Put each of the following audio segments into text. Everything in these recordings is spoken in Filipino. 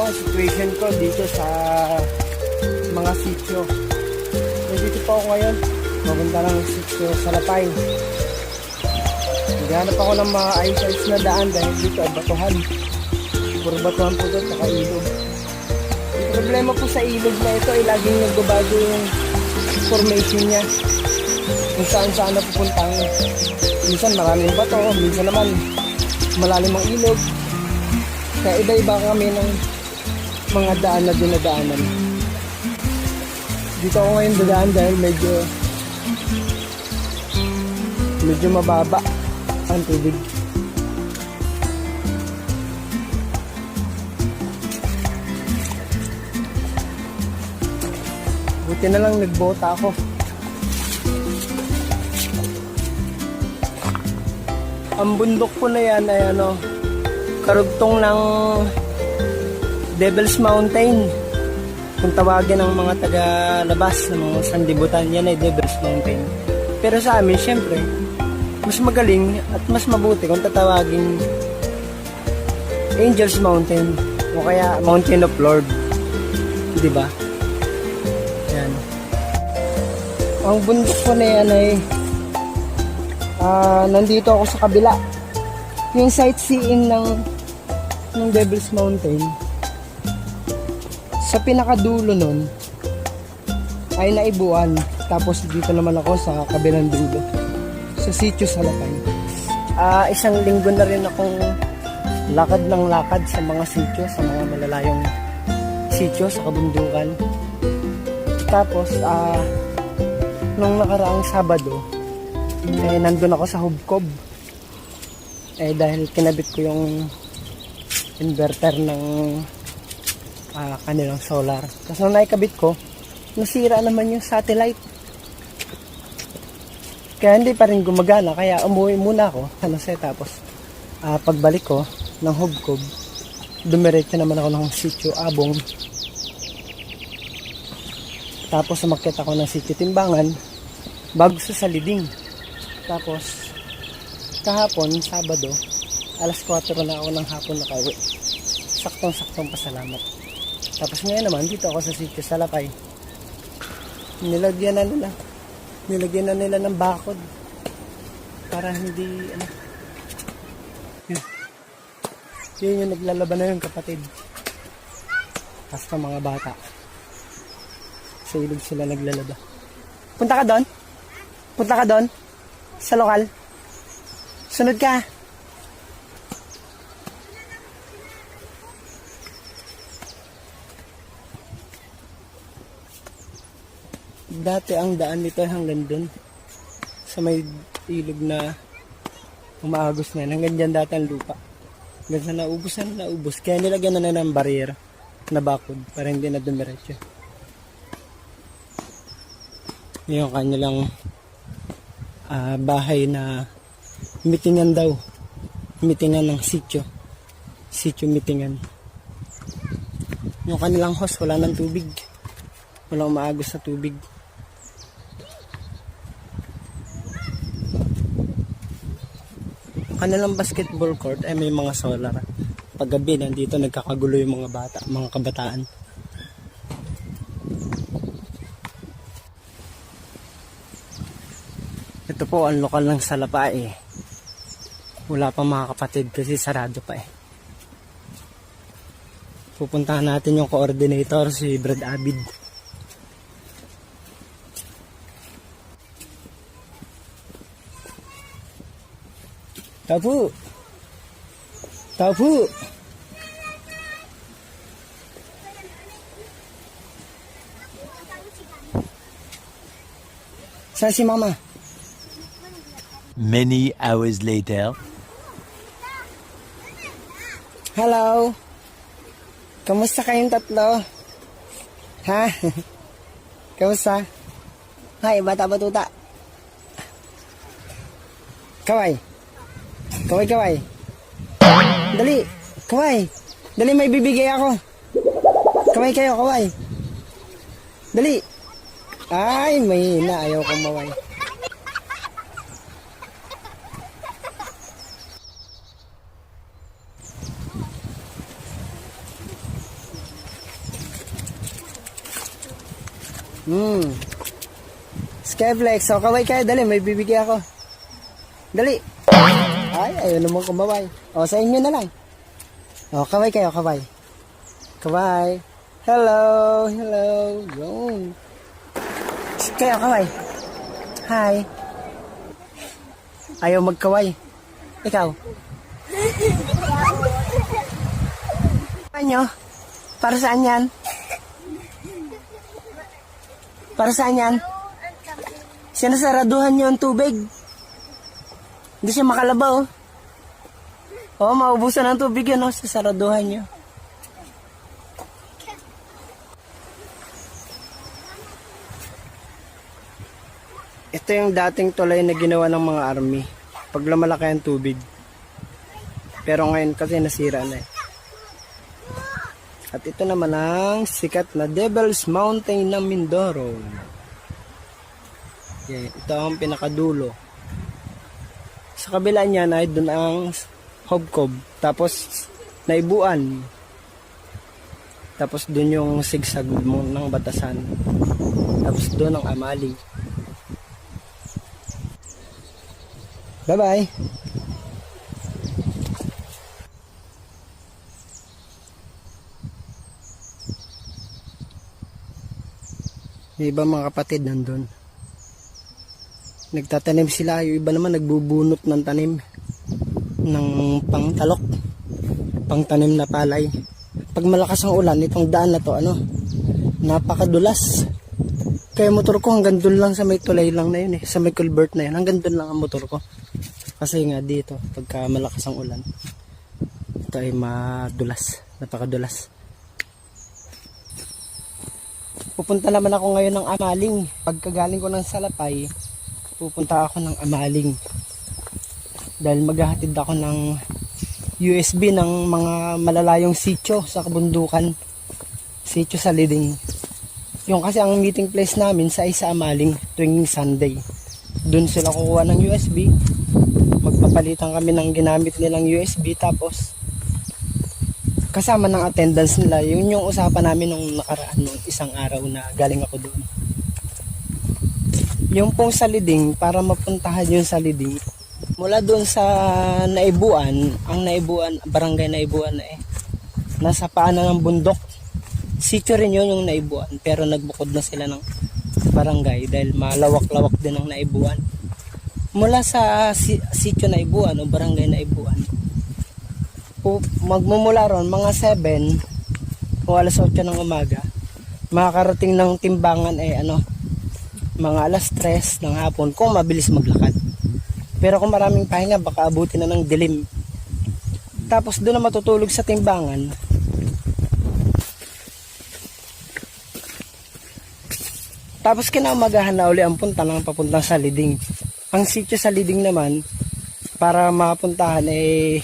po ang situation ko dito sa mga sityo. Nandito po ako ngayon. Pupunta ng sityo sa Lapay. Naghanap ako ng mga ayos-ayos na daan dahil dito ay batuhan. Puro batuhan po doon, saka ilog. Ang problema po sa ilog na ito ay laging nagbabago yung formation niya. Kung saan saan na pupuntang. Minsan maraming bato, minsan naman malalim ang ilog. Kaya iba-iba kami ng mga daan na dinadaanan. Dito ako ngayon dadaan dahil medyo medyo mababa ang tubig. Buti na lang nagbota ako. Ang bundok po na yan ay ano, karugtong ng Devil's Mountain. Kung tawagin ng mga taga-labas, ng mga sandibutan, yan ay Devil's Mountain. Pero sa amin, syempre, mas magaling at mas mabuti kung tatawagin Angel's Mountain o kaya Mountain of Lord. Di ba? Yan. Ang bundok ko na yan ay ah, nandito ako sa kabila. Yung sightseeing ng ng Devil's Mountain sa pinakadulo nun ay naibuan. Tapos dito naman ako sa kabilang dulo. Sa sitio sa Lapay. Ah, isang linggo na rin akong lakad ng lakad sa mga sitio, sa mga malalayong sitio sa kabundukan. Tapos, ah, nung nakaraang Sabado, eh, nandun ako sa Hubkob. Eh, dahil kinabit ko yung inverter ng ah, kanilang solar. Kasi nung naikabit ko, nasira naman yung satellite. Kaya hindi pa rin gumagana. Kaya umuwi muna ako sa Nase. Tapos, ah, pagbalik ko ng Hubkob, dumiretso naman ako ng sitio Abong. Tapos umakyat ako ng sitio Timbangan bago sa Saliding. Tapos, kahapon, Sabado, alas 4 na ako ng hapon nakauwi. Saktong-saktong pasalamat. Tapos ngayon naman, dito ako sa sitio Salapay. Nilagyan na nila. Nilagyan na nila ng bakod. Para hindi, ano. Yun. Yun yung naglalaban na yung kapatid. Basta mga bata. Sa ilog sila naglalaba. Punta ka doon? Punta ka doon? Sa lokal? Sunod ka. Dati ang daan nito hanggang dun. Sa may ilog na umaagos na. Hanggang dyan dati ang lupa. Hanggang sa naubos na naubos. Kaya nilagyan na na ng barrier na bakod para hindi na dumiretso. Yung kanilang ah, bahay na mitingan daw. Mitingan ng sityo. Sityo mitingan. Yung kanilang host, wala ng tubig. Walang umaagos sa tubig. Kanilang basketball court ay may mga solar. Paggabi, nandito nagkakagulo yung mga bata, mga kabataan. Ito po ang lokal ng Salapa eh. Wala pa mga kapatid kasi sarado pa eh. Pupuntahan natin yung coordinator si Brad Abid. Tapu! Tapu! Saan si mama? Many hours later. Hello. Kamusta kayong tatlo? Ha? Kamusta? Hi, bata batuta. Kaway. Kaway, kaway. Dali, kaway. Dali, may bibigay ako. Kaway kayo, kaway. Dali. Ay, mahina. Ayaw kumaway. Hmm. Skyflex, so kaway kayo. Dali, may bibigay ako. Dali. Ay, ayaw naman kumaway. O, sa inyo na lang. O, kaway kayo, kaway. Kaway. Hello, hello. Yun. Kayo, kaway. Hi. Ayaw magkaway. Ikaw. Ano? Para saan yan? Para saan yan? Sinasaraduhan niyo ang tubig. Hindi siya makalabaw. Oo, oh, maubusan ng tubig yan, oh, sasaraduhan niyo. Ito yung dating tulay na ginawa ng mga army. Pag lumalaki ang tubig. Pero ngayon kasi nasira na eh. At ito naman ang sikat na Devil's Mountain ng Mindoro. Yan, ito ang pinakadulo. Sa kabila niyan ay doon ang Hobcob. Tapos naibuan. Tapos doon yung sigsag mo ng batasan. Tapos doon ang amali. Bye-bye. Yung iba mga kapatid nandun. Nagtatanim sila, yung iba naman nagbubunot ng tanim ng pangtalok, pangtanim na palay. Pag malakas ang ulan, itong daan na to, ano, napakadulas. Kaya motor ko hanggang doon lang sa may tulay lang na yun eh, sa may culvert na yun, hanggang doon lang ang motor ko. Kasi nga dito, pagka malakas ang ulan, ito ay madulas, napakadulas. Pupunta naman ako ngayon ng Amaling. Pagkagaling ko ng Salapay, pupunta ako ng Amaling. Dahil maghahatid ako ng USB ng mga malalayong sityo sa kabundukan. Sityo sa Liding. Yung kasi ang meeting place namin sa isa Amaling tuwing Sunday. Doon sila kukuha ng USB. Magpapalitan kami ng ginamit nilang USB tapos kasama ng attendance nila, yun yung usapan namin nung nakaraan nung isang araw na galing ako doon. Yung pong sa Liding, para mapuntahan yung sa Liding, mula doon sa Naibuan, ang Naibuan, barangay Naibuan na eh, nasa paanan ng bundok. Sityo rin yun yung Naibuan, pero nagbukod na sila ng barangay dahil malawak-lawak din ang Naibuan. Mula sa si- sityo Naibuan o barangay Naibuan, magmumula ron mga 7 o alas 8 ng umaga makakarating ng timbangan eh ano mga alas 3 ng hapon kung mabilis maglakad pero kung maraming pahinga baka abutin na ng dilim tapos doon na matutulog sa timbangan tapos kinaumagahan na uli ang punta ng papuntang sa Liding ang sityo sa Liding naman para mapuntahan eh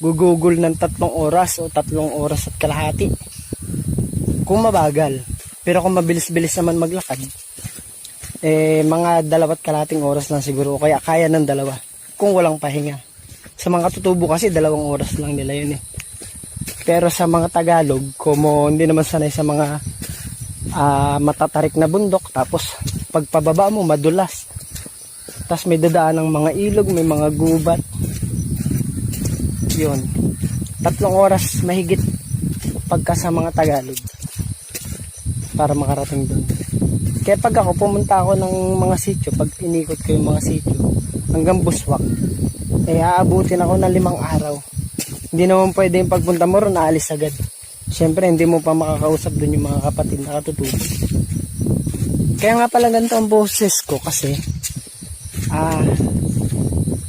gugugol ng tatlong oras o tatlong oras at kalahati. Kung mabagal. Pero kung mabilis-bilis naman maglakad, eh mga dalawat kalahating oras lang siguro kaya kaya ng dalawa kung walang pahinga. Sa mga tutubo kasi dalawang oras lang nila yun eh. Pero sa mga Tagalog, kumo hindi naman sanay sa mga ah, matatarik na bundok tapos pagpababa mo madulas. Tapos may dadaan ng mga ilog, may mga gubat, yun. Tatlong oras mahigit pagka sa mga Tagalog para makarating doon. Kaya pag ako pumunta ako ng mga sityo, pag inikot ko yung mga sityo hanggang Buswak, eh aabutin ako ng limang araw. Hindi naman pwede yung pagpunta mo ron, aalis agad. Siyempre, hindi mo pa makakausap doon yung mga kapatid na katutulog. Kaya nga pala ganito ang boses ko kasi ah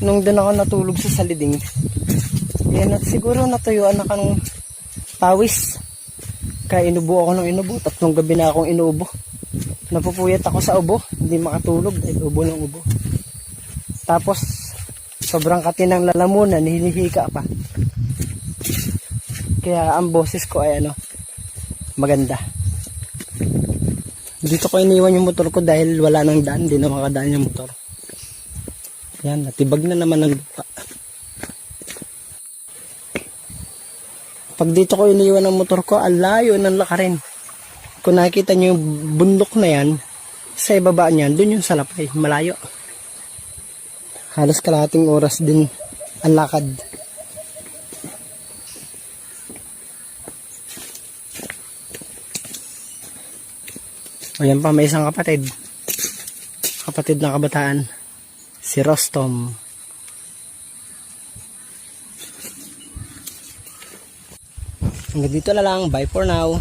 nung doon ako natulog sa saliding, yan at siguro natuyuan na kang pawis. Kaya inubo ako ng inubo. Tatlong gabi na akong inuubo. Napupuyat ako sa ubo. Hindi makatulog dahil ubo ng ubo. Tapos, sobrang katinang lalamunan, hinihika pa. Kaya ang boses ko ay ano, maganda. Dito ko iniwan yung motor ko dahil wala nang daan. Hindi na makadaan yung motor. Yan, natibag na naman ng lupa. Pag dito ko iniwan ang motor ko, ang layo ng lakarin. Kung nakikita nyo yung bundok na yan, sa ibaba niyan, dun yung salapay, malayo. Halos kalahating oras din ang lakad. O yan pa, may isang kapatid. Kapatid ng kabataan. Si Rostom. Hanggang dito na lang. Bye for now.